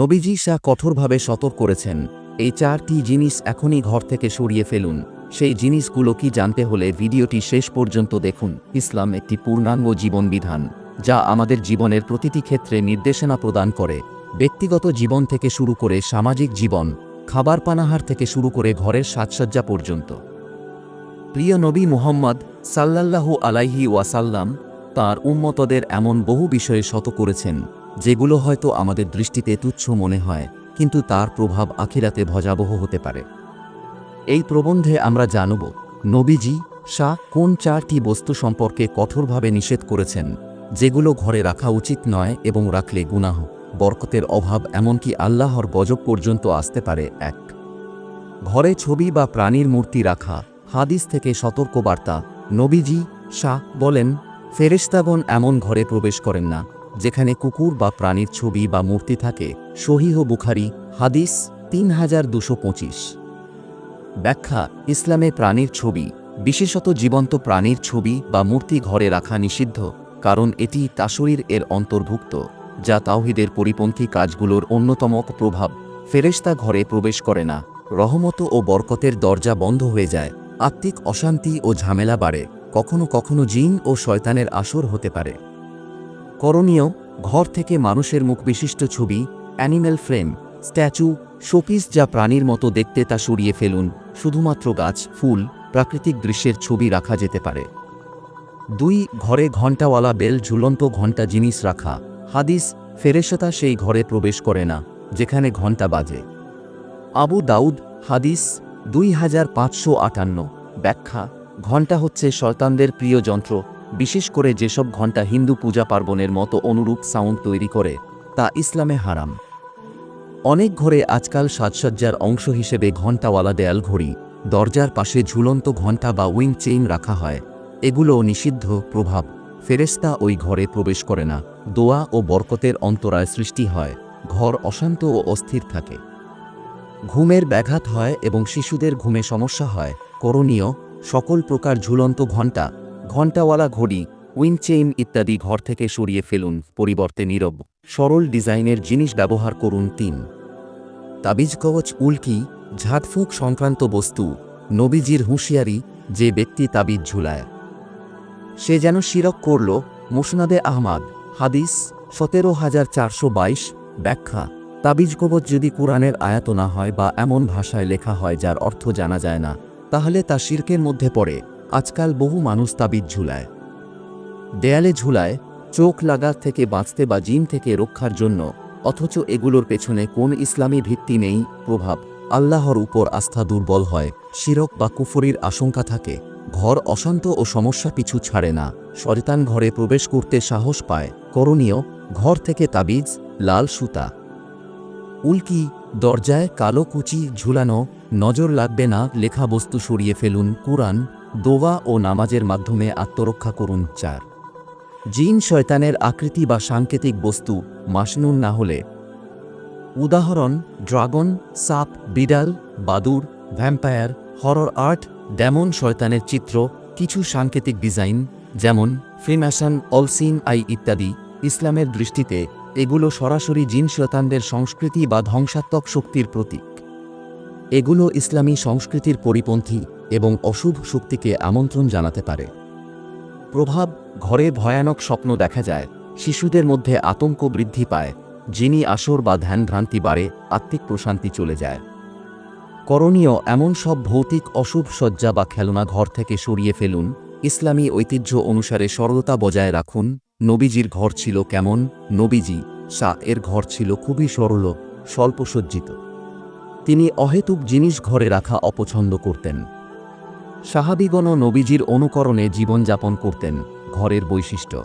নবীজি শাহ কঠোরভাবে সতর্ক করেছেন, এই চারটি জিনিস এখনই ঘর থেকে সরিয়ে ফেলুন। সেই জিনিসগুলো কি জানতে হলে ভিডিওটি শেষ পর্যন্ত দেখুন। ইসলাম একটি পূর্ণাঙ্গ জীবন বিধান যা আমাদের জীবনের প্রতিটি ক্ষেত্রে নির্দেশনা প্রদান করে। ব্যক্তিগত জীবন থেকে শুরু করে সামাজিক জীবন, খাবার পানাহার থেকে শুরু করে ঘরের সাজসজ্জা পর্যন্ত। প্রিয় নবী মুহাম্মদ সাল্লাল্লাহু আলাইহি ওয়াসাল্লাম তার উম্মতদের এমন বহু বিষয়ে শত করেছেন। যেগুলো হয়তো আমাদের দৃষ্টিতে তুচ্ছ মনে হয়, কিন্তু তার প্রভাব আখিরাতে ভজাবহ হতে পারে। এই প্রবন্ধে আমরা জানব, নবীজি শাহ কোন চারটি বস্তু সম্পর্কে কঠোরভাবে নিষেধ করেছেন, যেগুলো ঘরে রাখা উচিত নয় এবং রাখলে গুনাহ, বরকতের অভাব এমনকি আল্লাহর গজব পর্যন্ত আসতে পারে, এক। ঘরে ছবি বা প্রাণীর মূর্তি রাখা, হাদিস থেকে সতর্কবার্তা, নবীজি শাহ বলেন, ফেরেশতাগণ এমন ঘরে প্রবেশ করেন না যেখানে কুকুর বা প্রাণীর ছবি বা মূর্তি থাকে, সহিহ বুখারি, হাদিস তিন হাজার দুশো পঁচিশ। ব্যাখ্যা, ইসলামে প্রাণীর ছবি, বিশেষত জীবন্ত প্রাণীর ছবি বা মূর্তি ঘরে রাখা নিষিদ্ধ, কারণ এটি তাশরীর এর অন্তর্ভুক্ত, যা তাওহিদের পরিপন্থী কাজগুলোর অন্যতম প্রভাব। ফেরেশতা ঘরে প্রবেশ করে না, রহমত ও বরকতের দরজা বন্ধ হয়ে যায়, আত্মিক অশান্তি ও ঝামেলা বাড়ে, কখনো কখনো জিন ও শয়তানের আসর হতে পারে। করণীয় ঘর থেকে মানুষের মুখ বিশিষ্ট ছবি অ্যানিম্যাল ফ্রেম স্ট্যাচু শোপিস যা প্রাণীর মতো দেখতে তা সরিয়ে ফেলুন, শুধুমাত্র গাছ, ফুল, প্রাকৃতিক দৃশ্যের ছবি রাখা যেতে পারে। দুই, ঘরে ঘণ্টাওয়ালা বেল ঝুলন্ত ঘণ্টা জিনিস রাখা। হাদিস, ফেরেশতা সেই ঘরে প্রবেশ করে না, যেখানে ঘণ্টা বাজে। আবু দাউদ, হাদিস, দুই হাজার পাঁচশো আটান্ন। ব্যাখ্যা, ঘণ্টা হচ্ছে শয়তানদের প্রিয় যন্ত্র বিশেষ করে যেসব ঘণ্টা হিন্দু পূজা পার্বণের মতো অনুরূপ সাউন্ড তৈরি করে, তা ইসলামে হারাম। অনেক ঘরে আজকাল সাজসজ্জার অংশ হিসেবে ঘণ্টাওয়ালা দেয়াল ঘড়ি, দরজার পাশে ঝুলন্ত ঘণ্টা বা উইং চেইন রাখা হয়। এগুলো নিষিদ্ধ, প্রভাব। ফেরেস্তা ওই ঘরে প্রবেশ করে না। দোয়া ও বরকতের অন্তরায় সৃষ্টি হয়। ঘর অশান্ত ও অস্থির থাকে। ঘুমের ব্যাঘাত হয় এবং শিশুদের ঘুমে সমস্যা হয়। করণীয়, সকল প্রকার ঝুলন্ত ঘণ্টা ঘণ্টাওয়ালা ঘড়ি উইন চেইন ইত্যাদি ঘর থেকে সরিয়ে ফেলুন, পরিবর্তে নীরব, সরল ডিজাইনের জিনিস ব্যবহার করুন তিন। তাবিজ কবচ উল্কি ঝাড়ফুঁক সংক্রান্ত বস্তু, নবীজির হুঁশিয়ারি, যে ব্যক্তি তাবিজ ঝুলায়। সে যেন শিরক করল, মুসনাদে আহমাদ, হাদিস, সতেরো হাজার চারশো বাইশ, ব্যাখ্যা। তাবিজ কবচ যদি কোরআনের আয়াত না হয় বা এমন ভাষায় লেখা হয় যার অর্থ জানা যায় না, তাহলে তা শির্কের মধ্যে পড়ে। আজকাল বহু মানুষ তাবিজ ঝুলায়। দেয়ালে ঝুলায়, চোখ লাগার থেকে বাঁচতে বা জিন থেকে রক্ষার জন্য, অথচ এগুলোর পেছনে কোন ইসলামী ভিত্তি নেই, প্রভাব। আল্লাহর উপর আস্থা দুর্বল হয়, শিরক বা কুফরির আশঙ্কা থাকে, ঘর অশান্ত ও সমস্যা পিছু ছাড়ে না। শয়তান ঘরে প্রবেশ করতে সাহস পায়, করণীয়, ঘর থেকে তাবিজ, লাল সুতা। উল্কি, দরজায় কালো কুচি ঝুলানো, নজর লাগবে না, লেখা বস্তু সরিয়ে ফেলুন, কুরআন দোয়া ও নামাজের মাধ্যমে আত্মরক্ষা করুন চার। জিন শয়তানের আকৃতি বা সাংকেতিক বস্তু মাসনুন না হলে। উদাহরণ, ড্রাগন, সাপ, বিড়াল, বাদুর, ভ্যাম্পায়ার, হরর আর্ট ডেমন শয়তানের চিত্র, কিছু সাংকেতিক ডিজাইন, যেমন ফ্রিম্যাশন, অলসিন আই ইত্যাদি। ইসলামের দৃষ্টিতে এগুলো সরাসরি জিন শয়তানদের সংস্কৃতি বা ধ্বংসাত্মক শক্তির প্রতীক। এগুলো ইসলামী সংস্কৃতির পরিপন্থী। এবং অশুভ শক্তিকে আমন্ত্রণ জানাতে পারে। প্রভাব ঘরে ভয়ানক স্বপ্ন দেখা যায়, শিশুদের মধ্যে আতঙ্ক বৃদ্ধি পায়, যিনি আসর বা ধ্যানভ্রান্তি বাড়ে, আত্মিক প্রশান্তি চলে যায়। করণীয় এমন সব ভৌতিক অশুভ সজ্জা বা খেলনা ঘর থেকে সরিয়ে ফেলুন, ইসলামী ঐতিহ্য অনুসারে সরলতা বজায় রাখুন, নবীজির ঘর ছিল কেমন, নবীজি শাহ এর ঘর ছিল খুবই সরল, স্বল্পসজ্জিত। তিনি অহেতুক জিনিস ঘরে রাখা অপছন্দ করতেন। সাহাবিগণ নবীজির অনুকরণে জীবনযাপন করতেন, ঘরের বৈশিষ্ট্য।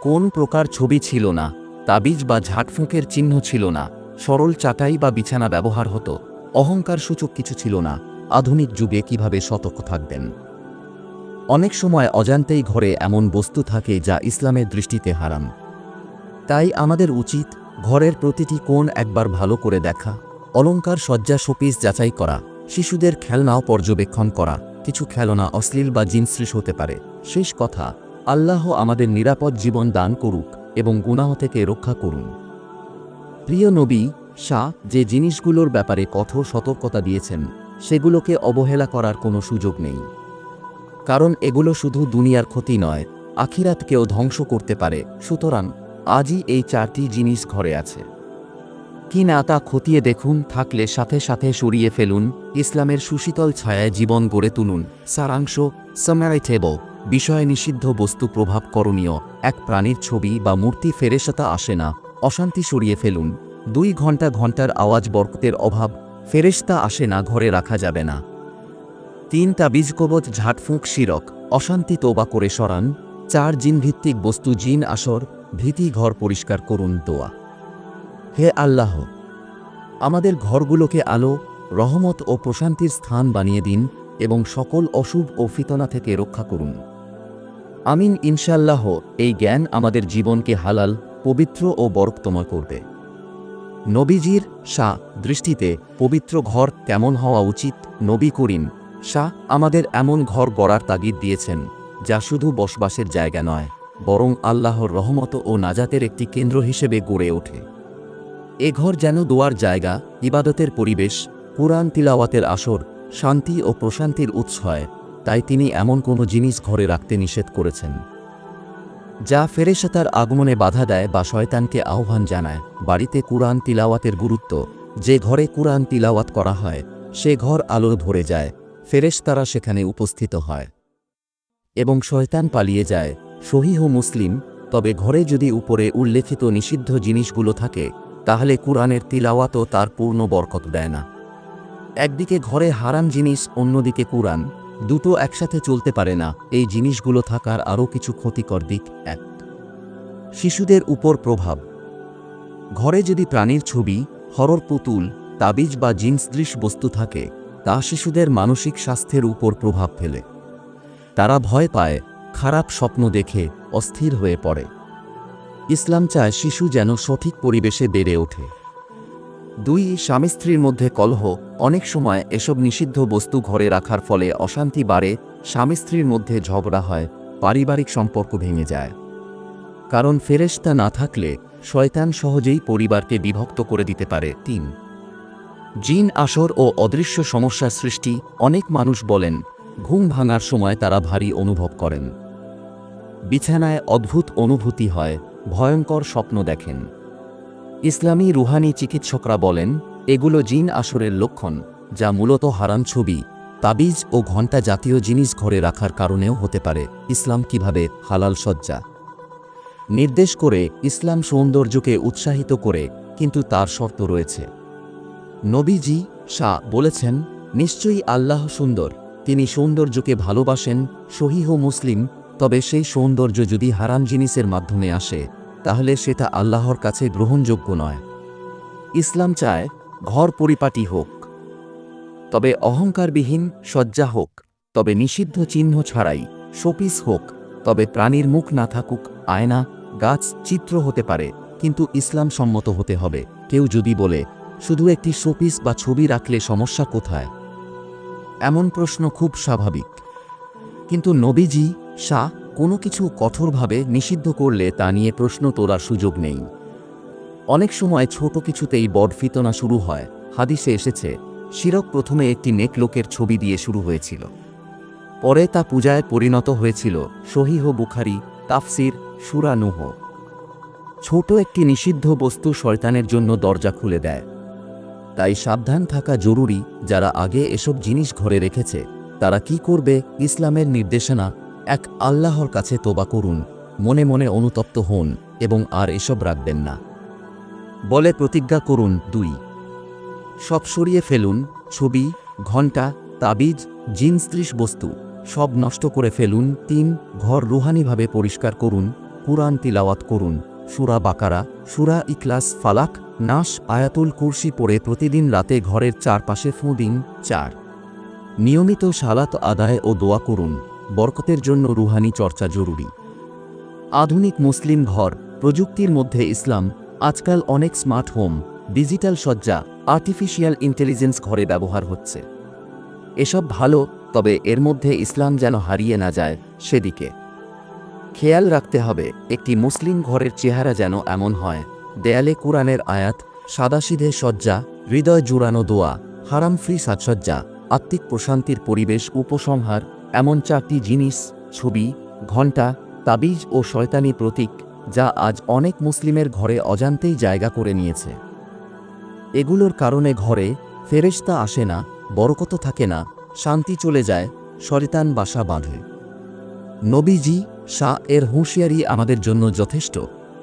কোন প্রকার ছবি ছিল না, তাবিজ বা ঝাটফুঁকের চিহ্ন ছিল না, সরল চাটাই বা বিছানা ব্যবহার হতো, অহংকার সূচক কিছু ছিল না, আধুনিক যুগে কীভাবে সতর্ক থাকবেন? অনেক সময় অজান্তেই ঘরে এমন বস্তু থাকে যা ইসলামের দৃষ্টিতে হারাম। তাই আমাদের উচিত ঘরের প্রতিটি কোণ একবার ভালো করে দেখা অলঙ্কার সজ্জা শোপিস যাচাই করা। শিশুদের খেলনাও পর্যবেক্ষণ করা, কিছু খেলনা অশ্লীল বা জিনসৃষ হতে পারে। শেষ কথা, আল্লাহ আমাদের নিরাপদ জীবন দান করুক এবং গুনাহ থেকে রক্ষা করুন। প্রিয় নবী, শাহ, যে জিনিসগুলোর ব্যাপারে কঠোর সতর্কতা দিয়েছেন, সেগুলোকে অবহেলা করার কোনো সুযোগ নেই। কারণ এগুলো শুধু দুনিয়ার ক্ষতি নয়, আখিরাতকেও ধ্বংস করতে পারে। সুতরাং, আজই এই চারটি জিনিস ঘরে আছে। কি না তা খতিয়ে দেখুন, থাকলে সাথে সাথে সরিয়ে ফেলুন, ইসলামের সুশীতল ছায়ায় জীবন গড়ে তুলুন। সারাংশ সামারাইটেবল বিষয়ে নিষিদ্ধ বস্তু প্রভাব করণীয়, এক প্রাণীর ছবি বা মূর্তি ফেরেশতা আসে না, অশান্তি সরিয়ে ফেলুন। দুই ঘণ্টা ঘণ্টার আওয়াজ বরকতের অভাব, ফেরেশতা আসে না, ঘরে রাখা যাবে না। তিন তাবিজ কবচ ঝাটফুঁক শিরক, অশান্তি তোবা করে সরান। চার জিনভিত্তিক বস্তু, জিন, আসর, ভীতি ঘর পরিষ্কার করুন, দোয়া। হে আল্লাহ, আমাদের ঘরগুলোকে আলো, রহমত ও প্রশান্তির স্থান বানিয়ে দিন এবং সকল অশুভ ও ফিতনা থেকে রক্ষা করুন। আমিন ইনশাল্লাহ এই জ্ঞান আমাদের জীবনকে হালাল, পবিত্র ও বরকতময় করবে। নবীজির শাহ দৃষ্টিতে পবিত্র ঘর কেমন হওয়া উচিত, নবী করিম শাহ আমাদের এমন ঘর গড়ার তাগিদ দিয়েছেন, যা শুধু বসবাসের জায়গা নয়, বরং আল্লাহর রহমত ও নাজাতের একটি কেন্দ্র হিসেবে গড়ে ওঠে। এ ঘর যেন দোয়ার জায়গা, ইবাদতের পরিবেশ, কুরআন তিলাওয়াতের আসর, শান্তি ও প্রশান্তির উৎস হয়, তাই তিনি এমন কোনো জিনিস ঘরে রাখতে নিষেধ করেছেন। যা ফেরেশতার আগমনে বাধা দেয় বা শয়তানকে আহ্বান জানায়, বাড়িতে কুরআন তিলাওয়াতের গুরুত্ব, যে ঘরে কুরআন তিলাওয়াত করা হয়, সে ঘর আলো ভরে যায়, ফেরেশতারা সেখানে উপস্থিত হয়। এবং শয়তান পালিয়ে যায়, সহিহ মুসলিম, তবে ঘরে যদি উপরে উল্লেখিত নিষিদ্ধ জিনিসগুলো থাকে তাহলে কুরআনের তিলাওয়াতও তার পূর্ণ বরকত দেয় না। একদিকে ঘরে হারাম জিনিস, অন্যদিকে কুরআন। দুটো একসাথে চলতে পারে না, এই জিনিসগুলো থাকার আরও কিছু ক্ষতিকর দিক। এক, শিশুদের উপর প্রভাব। ঘরে যদি প্রাণীর ছবি, হরর পুতুল, তাবিজ বা জিন্সদৃশ বস্তু থাকে, তা শিশুদের মানসিক স্বাস্থ্যের উপর প্রভাব ফেলে। তারা ভয় পায়, খারাপ স্বপ্ন দেখে, অস্থির হয়ে পড়ে। ইসলাম চায় শিশু যেন সঠিক পরিবেশে বেড়ে ওঠে। দুই, স্বামী স্ত্রীর মধ্যে কলহ, অনেক সময় এসব নিষিদ্ধ বস্তু ঘরে রাখার ফলে অশান্তি বাড়ে, স্বামী স্ত্রীর মধ্যে ঝগড়া হয়, পারিবারিক সম্পর্ক ভেঙে যায়। কারণ ফেরেশতা না থাকলে শয়তান সহজেই পরিবারকে বিভক্ত করে দিতে পারে। তিন, জিন, আসর ও অদৃশ্য সমস্যার সৃষ্টি, অনেক মানুষ বলেন, ঘুম ভাঙার সময় তারা ভারী অনুভব করেন। বিছানায় অদ্ভুত অনুভূতি হয় ভয়ঙ্কর স্বপ্ন দেখেন। ইসলামী রুহানি চিকিৎসকরা বলেন, এগুলো জিন আসরের লক্ষণ, যা মূলত হারান ছবি, তাবিজ ও ঘণ্টা জাতীয় জিনিস ঘরে রাখার কারণেও হতে পারে। ইসলাম কীভাবে হালাল সজ্জা নির্দেশ করে ইসলাম সৌন্দর্যকে উৎসাহিত করে, কিন্তু তার শর্ত রয়েছে। নবীজি শাহ বলেছেন, নিশ্চয়ই আল্লাহ সুন্দর, তিনি সৌন্দর্যকে ভালোবাসেন, সহিহ মুসলিম তবে সেই সৌন্দর্য যদি হারাম জিনিসের মাধ্যমে আসে, তাহলে সেটা আল্লাহর কাছে গ্রহণযোগ্য নয়। ইসলাম চায়, ঘর পরিপাটি হোক। তবে অহংকারবিহীন সজ্জা হোক। তবে নিষিদ্ধ চিহ্ন ছাড়াই, শোপিস হোক। তবে প্রাণীর মুখ না থাকুক, আয়না, গাছ চিত্র হতে পারে, কিন্তু ইসলাম সম্মত হতে হবে। কেউ যদি বলে, শুধু একটি শোপিস বা ছবি রাখলে সমস্যা কোথায়? এমন প্রশ্ন খুব স্বাভাবিক। কিন্তু নবীজি শাহ কোনো কিছু কঠোরভাবে নিষিদ্ধ করলে তা নিয়ে প্রশ্ন তোলার সুযোগ নেই। অনেক সময় ছোট কিছুতেই বড ফিতনা শুরু হয়। হাদিসে এসেছে, শিরক প্রথমে একটি নেকলোকের ছবি দিয়ে শুরু হয়েছিল। পরে তা পূজায় পরিণত হয়েছিল। সহিহ বুখারি, তাফসির সুরানুহ ছোট একটি নিষিদ্ধ বস্তু শয়তানের জন্য দরজা খুলে দেয়। তাই সাবধান থাকা জরুরি। যারা আগে এসব জিনিস ঘরে রেখেছে, তারা কি করবে? ইসলামের নির্দেশনা এক আল্লাহর কাছে তোবা করুন, মনে মনে অনুতপ্ত হন এবং আর এসব রাখবেন না। বলে প্রতিজ্ঞা করুন দুই। সব সরিয়ে ফেলুন, ছবি, ঘণ্টা, তাবিজ জিনস্ত্রিশ বস্তু, সব নষ্ট করে ফেলুন, তিন, ঘর রুহানিভাবে পরিষ্কার করুন, কুরআন তিলাওয়াত করুন, সুরা বাকারা, সুরা ইকলাস ফালাক নাস আয়াতুল কুরসি পড়ে প্রতিদিন রাতে ঘরের চারপাশে ফুঁ দিন, চার। নিয়মিত সালাত আদায় ও দোয়া করুন। বরকতের জন্য রুহানি চর্চা জরুরি। আধুনিক মুসলিম ঘর, প্রযুক্তির মধ্যে ইসলাম, আজকাল অনেক স্মার্ট হোম, ডিজিটাল সজ্জা আর্টিফিশিয়াল ইন্টেলিজেন্স ঘরে ব্যবহার হচ্ছে। এসব ভালো, তবে এর মধ্যে ইসলাম যেন হারিয়ে না যায়, সেদিকে। খেয়াল রাখতে হবে, একটি মুসলিম ঘরের চেহারা যেন এমন হয়, দেয়ালে কুরআনের আয়াত, সাদাসিধে সজ্জা হৃদয় জুড়ানো দোয়া, হারাম ফ্রি সাজসজ্জা, আত্মিক প্রশান্তির পরিবেশ, উপসংহার এমন চারটি জিনিস, ছবি, ঘণ্টা, তাবিজ ও শয়তানি প্রতীক যা আজ অনেক মুসলিমের ঘরে অজান্তেই জায়গা করে নিয়েছে। এগুলোর কারণে ঘরে ফেরেশতা আসে না, বরকত থাকে না, শান্তি চলে যায় শরিতান বাসা বাঁধে। নবীজি শাহ এর হুঁশিয়ারি আমাদের জন্য যথেষ্ট,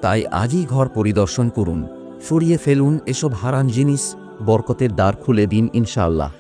তাই আজই ঘর পরিদর্শন করুন, সরিয়ে ফেলুন এসব হারান জিনিস, বরকতের দ্বার খুলে দিন ইনশাআল্লাহ।